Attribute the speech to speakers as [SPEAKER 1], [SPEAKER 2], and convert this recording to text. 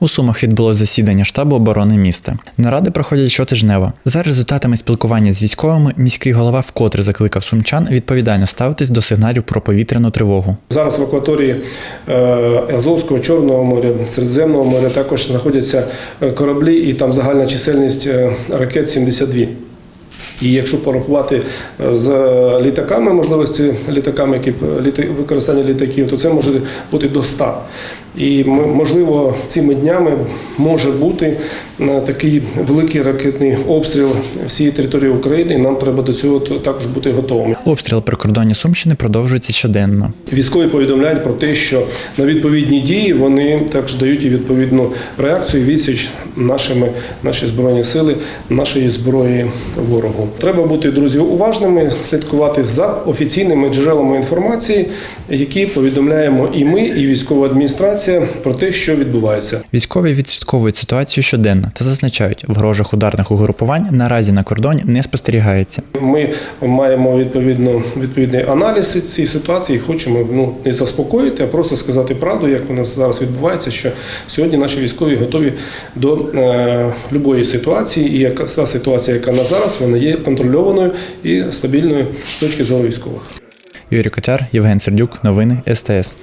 [SPEAKER 1] У Сумах відбулося засідання штабу оборони міста. Наради проходять щотижнево. За результатами спілкування з військовими міський голова вкотре закликав сумчан відповідально ставитись до сигналів про повітряну тривогу.
[SPEAKER 2] Зараз в акваторії е, Азовського, Чорного моря, Середземного моря також знаходяться е, кораблі, і там загальна чисельність е, ракет 72. І якщо порахувати з літаками, можливості літаками, які використання літаків, то це може бути до 100. І можливо цими днями може бути е, такий великий ракетний обстріл всієї території України. і Нам треба до цього також бути готовими.
[SPEAKER 1] Обстріл прикордоння Сумщини продовжується щоденно.
[SPEAKER 2] Військові повідомляють про те, що на відповідні дії вони також дають і відповідну реакцію, відсіч нашими наші збройні сили, нашої зброї ворогу. Треба бути друзі уважними, слідкувати за офіційними джерелами інформації, які повідомляємо і ми, і військова адміністрація про те, що відбувається.
[SPEAKER 1] Військові відслідковують ситуацію щоденно та зазначають, ворожих ударних угрупувань наразі на кордоні не спостерігається.
[SPEAKER 2] Ми маємо відповідно відповідний аналіз цієї ситуації. Хочемо ну не заспокоїти, а просто сказати правду, як воно зараз відбувається. Що сьогодні наші військові готові до е, любої ситуації, і яка та ситуація, яка на зараз, вона є контрольованою і стабільною з точки зору військових.
[SPEAKER 1] Юрій Котяр, Євген Сердюк, новини СТС.